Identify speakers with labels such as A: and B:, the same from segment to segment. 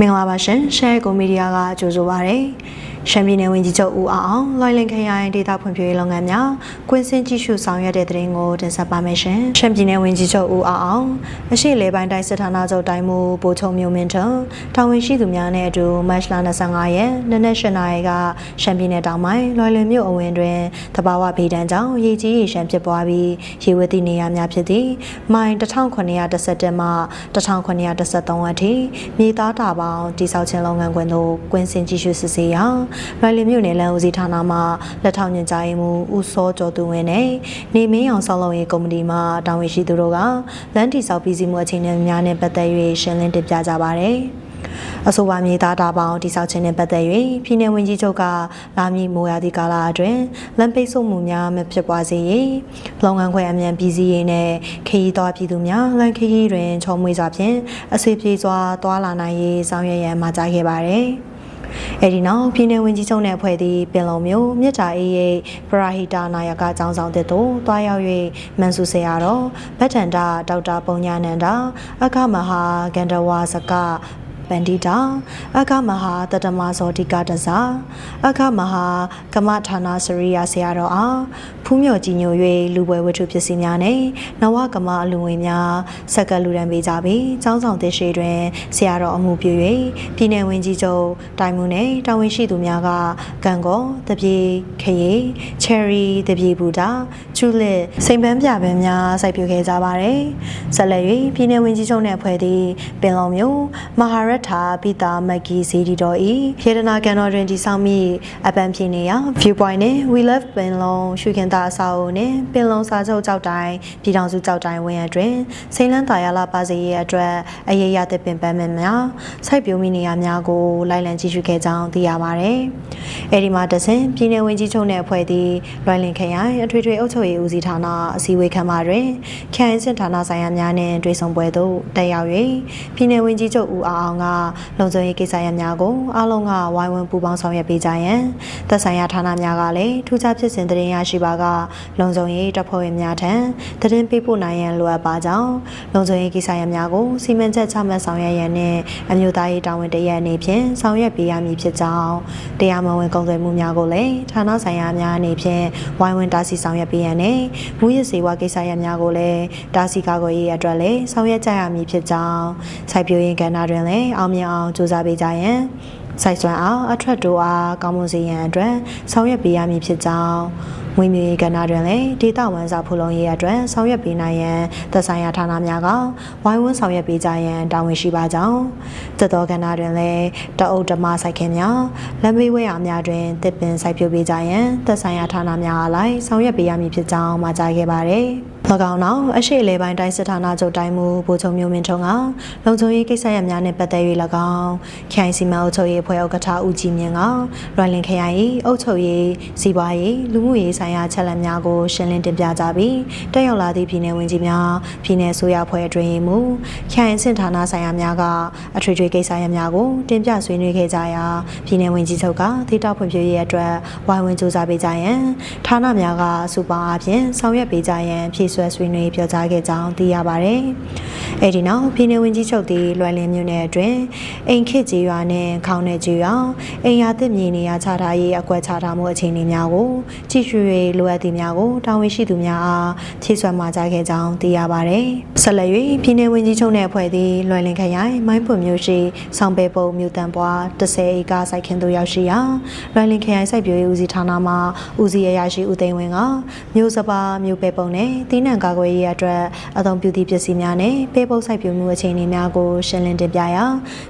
A: မင်္ဂလာပါရှင်ရှယ်ကိုမီဒီယာကကြိုဆိုပါရစေ ရှမ်းပြည်နယ်ဝန်ကြီးချုပ်ဦးအောင်အောင်လွိုင်လင်ခရိုင်ဒေသဖွံ့ဖြိုးရေးလုပ်ငန်းများကွင်းစင်ကြည့်ရှုဆောင်ရွက်တဲ့တဲ့ရင်ကိုတင်ဆက်ပါမယ်ရှင်ရှမ်းပြည်နယ်ဝန်ကြီးချုပ်ဦးအောင်အောင်အရှိလေပိုင်းတိုင်းစစ်ဌာနချုပ်တိုင်းမူပိုချုံမျိုးမင်းထုံတာဝန်ရှိသူများနဲ့အတူမတ်လ25ရက်နနက်၈နာရီကရှမ်းပြည်နယ်တောင်ပိုင်းလွိုင်လင်မြို့အဝင်တွင်တဘာဝဗီဒန်ကြောင့်ရေကြီးရေရှမ်းဖြစ်ပွားပြီးရေဝသည့်နေရာများဖြစ်သည့်မိုင်1911မှ1913အထိမြေသားတာပေါင်းတိစောက်ခြင်းလုပ်ငန်းခွင်သို့ကွင်းစင်ကြည့်ရှုစစ်ဆေးရာလွိုင်လင်မြို့နယ်လမ်းဦးစီးဌာနမှလက်ထောက်ညွှန်ကြားရေးမှူးဦးစောကျော်သူဝင်းနဲ့နေမင်းအောင်ဆောက်လုပ်ရေးကုမ္ပဏီမှတာဝန်ရှိသူတို့ကလမ်းတိစောက်ပြည်စည်းမှုအခြေအနေများနဲ့ပတ်သက်၍ရှင်းလင်းတင်ပြကြပါရယ်အဆိုပါမြေသားတာပေါင်းတိစောက်ခြင်းနဲ့ပတ်သက်၍ပြည်내ဝန်ကြီးချုပ်ကလာမည့်မိုးရာသီကာလအတွင်းလမ်းပိတ်ဆို့မှုများမဖြစ်ပွားစေရေးလုပ်ငန်းခွင်အမြန်ပြည်စည်းရေးနဲ့ခရီးသွားပြည်သူများလမ်းခရီးတွင်ချုံမွေးစွာဖြင့်အဆွေပြေစွာသွာလာနိုင်ရေးဆောင်ရွက်ရန်မှာကြားခဲ့ပါရယ် အဲဒီနောက်ပြည်내ဝန်ကြီးချုပ်နဲ့အဖွဲ့သည်ပင်လုံမျိုးမြစ်တာအေးရဲ့ပရာဟီတာနာယကအကြောင်းဆောင်တဲ့သို့တွားရောက်၍မန်ဆူဆရာတော်ဗတ်တန်တာဒေါက်တာပုံညာနန္ဒာအခမဟာဂန္ဓဝါစကပန္တိတာအခမဟာတတမဇောတိကတဇာအခမဟာကမဌာနစရိယာဆရာတော်အားဖူးမြော်ကြီးညို၍လူပွဲဝတ္ထုပစ္စည်းများနဲ့နဝကမအလူငွေများဆက်ကလူရန်ပေးကြပြီးចောင်းဆောင်သစ်ရှိတွင်ဆရာတော်အမှုပြု၍ပြည်내ဝင်ကြီးချုပ်တိုင်မှုနဲ့တာဝန်ရှိသူများကကံကောတပြေခရီချယ်ရီတပြေဘူတာချူလစ်စိန်ပန်းပြပန်းများစိုက်ပျိုးခဲ့ကြပါတယ်ဆက်လက်၍ပြည်내ဝင်ကြီးချုပ်နှင့်အဖွဲ့သည်ပင်လုံမျိုးမဟာရထာပိတာမက်ကီဇီဒီတော်ဤခေတနာကန်တော်တွင်တည်ဆောက်မိအပန်းဖြေနေရာ view point နဲ့ we love ပင်လုံရှုခင် တာအဆောက်အုံနဲ့ပင်လုံစာချုပ်ကြောက်တိုင်းပြည်ထောင်စုကြောက်တိုင်းဝင်အတွင်စိန်လန်းတာယာလာပါစေရဲ့အတွက်အရေးရတဲ့ပင်ပန်းမများစိုက်ပျိုးမိနေရများကိုလိုက်လံကြည့်ရှုခဲ့ကြောင်းသိရပါတယ်။အဲဒီမှာတဆင်ပြည်내ဝင်ကြီးချုပ်နဲ့အဖွဲ့သည်လွိုင်လင်ခရိုင်အထွေထွေအုပ်ချုပ်ရေးဦးစီးဌာနအစည်းအဝေးခန်းမတွင်ခရိုင်စစ်ဌာနဆိုင်ရာများနှင့်တွေ့ဆုံပွဲသို့တက်ရောက်၍ပြည်내ဝင်ကြီးချုပ်ဦးအောင်အောင်ကလုံခြုံရေးကိစ္စရပ်များကိုအားလုံးကဝိုင်းဝန်းပူးပေါင်းဆောင်ရွက်ပေးကြရန်သက်ဆိုင်ရာဌာနများကလည်းထူးခြားဖြစ်စဉ်သတင်းရရှိပါကလုံခြုံရေးတပ်ဖွဲ့ဝင်များထံသတင်းပေးပို့နိုင်ရန်လိုအပ်ပါကြောင်းလုံခြုံရေးကိစ္စရပ်များကိုစီမံချက်ချမှတ်ဆောင်ရွက်ရန်နှင့်အမျိုးသားရေးတာဝန်တရက်အနေဖြင့်ဆောင်ရွက်ပေးရမည်ဖြစ်ကြောင်းတရားမဝင်ကုန်သွယ်မှုများကိုလည်းဌာနဆိုင်ရာများအနေဖြင့်ဝိုင်းဝန်းတားဆီးဆောင်ရွက်ပေးရန်နဲ့မူရစ်စေဝါကိစ္စရပ်များကိုလည်းတားဆီးကာကွယ်ရေးအတွက်လည်းဆောင်ရွက်ကြရမည်ဖြစ်ကြောင်းစိုက်ပျိုးရေးကဏ္ဍတွင်လည်းအောင်မြင်အောင်ကြိုးစားပေးကြရန် စိုက်စွမ်းအောင်အထက်တို့အားကောင်းမွန်စေရန်အတွက်ဆောင်ရွက်ပေးရမည်ဖြစ်ကြောင်းဝင်းမြေကဏ္ဍတွင်လည်းဒေတာဝန်စာဖူလုံရေးအတွက်ဆောင်ရွက်ပေးနိုင်ရန်သက်ဆိုင်ရာဌာနများကဝိုင်းဝန်းဆောင်ရွက်ပေးကြရန်တာဝန်ရှိပါကြောင်းသစ်တော်ကဏ္ဍတွင်လည်းတအုပ်ဓမ္မစိုက်ခင်များလက်မေးဝဲအားများတွင်တစ်ပင်စိုက်ပျိုးပေးကြရန်သက်ဆိုင်ရာဌာနများအားလိုက်ဆောင်ရွက်ပေးရမည်ဖြစ်ကြောင်းမှာကြားခဲ့ပါတယ်၎ င်းနောက်အရှိလေပိုင်းတိုင်းစစ်ဌာနချုပ်တိုင်းမူဗိုလ်ချုပ်မျိုးမင်းထုံကလုံခြုံရေးကိစ္စရပ်များနှင့်ပတ်သက်၍၎င်းခိုင်စီမံအုပ်ချုပ်ရေးအဖွဲ့ဥက္ကဋ္ဌဦးကြည်မြင့်ကလွိုင်လင်ခရိုင်၏အုပ်ချုပ်ရေးစီးပွားရေးလူမှုရေးဆိုင်ရာချက်လက်များကိုရှင်းလင်းတင်ပြကြပြီးတက်ရောက်လာသည့်ပြည်내ဝန်ကြီးများပြည်내ဆိုရအဖွဲ့အတွင်းရေးမှူးခိုင်စင်ဌာနဆိုင်ရာများကအထွေထွေကိစ္စရပ်များကိုတင်ပြဆွေးနွေးခဲ့ကြရာပြည်내ဝန်ကြီးချုပ်ကဒေတာဖွံ့ဖြိုးရေးအတွက်ဝိုင်းဝန်းစူးစမ်းပေးကြရန်ဌာနများကစူပါအပြင်ဆောင်ရွက်ပေးကြရန်ဖြည့် ဆွဲဆွေးနွေးပြောကြားခဲ့ကြောင်းသိရပါတယ်။အဲဒီနောက်ပြည်내ဝန်ကြီးချုပ်သည်လွိုင်လင်မြို့နယ်အတွင်းအိမ်ခေတ်ကြီးရွာနဲ့ခေါင်းနယ်ကြီးရွာအိမ်ယာသစ်မြေနေရာချထားရေးအကွက်ချထားမှုအခြေအနေများကိုကြည့်ရှု၍လိုအပ်သည့်များကိုတာဝန်ရှိသူများအားဖြည့်ဆွမ်းမှာကြားခဲ့ကြောင်းသိရပါတယ်။ဆက်လက်၍ပြည်내ဝန်ကြီးချုပ်နှင့်အဖွဲ့သည်လွိုင်လင်ခရိုင်မိုင်းဖွံမြို့ရှိဆောင်းပေပုံမြို့တန်ပွား30ဧကစိုက်ခင်းသို့ရောက်ရှိရာလွိုင်လင်ခရိုင်စိုက်ပျိုးရေးဦးစီးဌာနမှဦးစီးရရရှိဦးသိန်းဝင်းကမြို့စပါမြို့ပေပုံနဲ့တီးနှံကာကွယ်ရေးအတွက်အသုံးပြုသည့်ပစ္စည်းများနဲ့ပေပုံစိုက်ပျိုးမှုအခြေအနေများကိုရှင်းလင်းတင်ပြရာ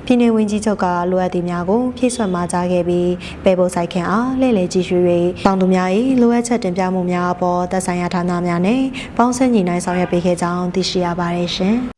A: ပြည်내ဝန်ကြီးချုပ်ကလိုအပ်သည့်များကိုဖြည့်ဆွတ်မှာကြားခဲ့ပြီးပေပုံစိုက်ခင်းအားလှည့်လည်ကြည့်ရှု၍ပေါင်းသူများ၏လိုအပ်ချက်တင်ပြမှုများအပေါ်သက်ဆိုင်ရာဌာနများနဲ့ပေါင်းစပ်ညီနိုင်ဆောင်ရွက်ပေးခဲ့ကြောင်းသိရှိရပါတယ်ရှင်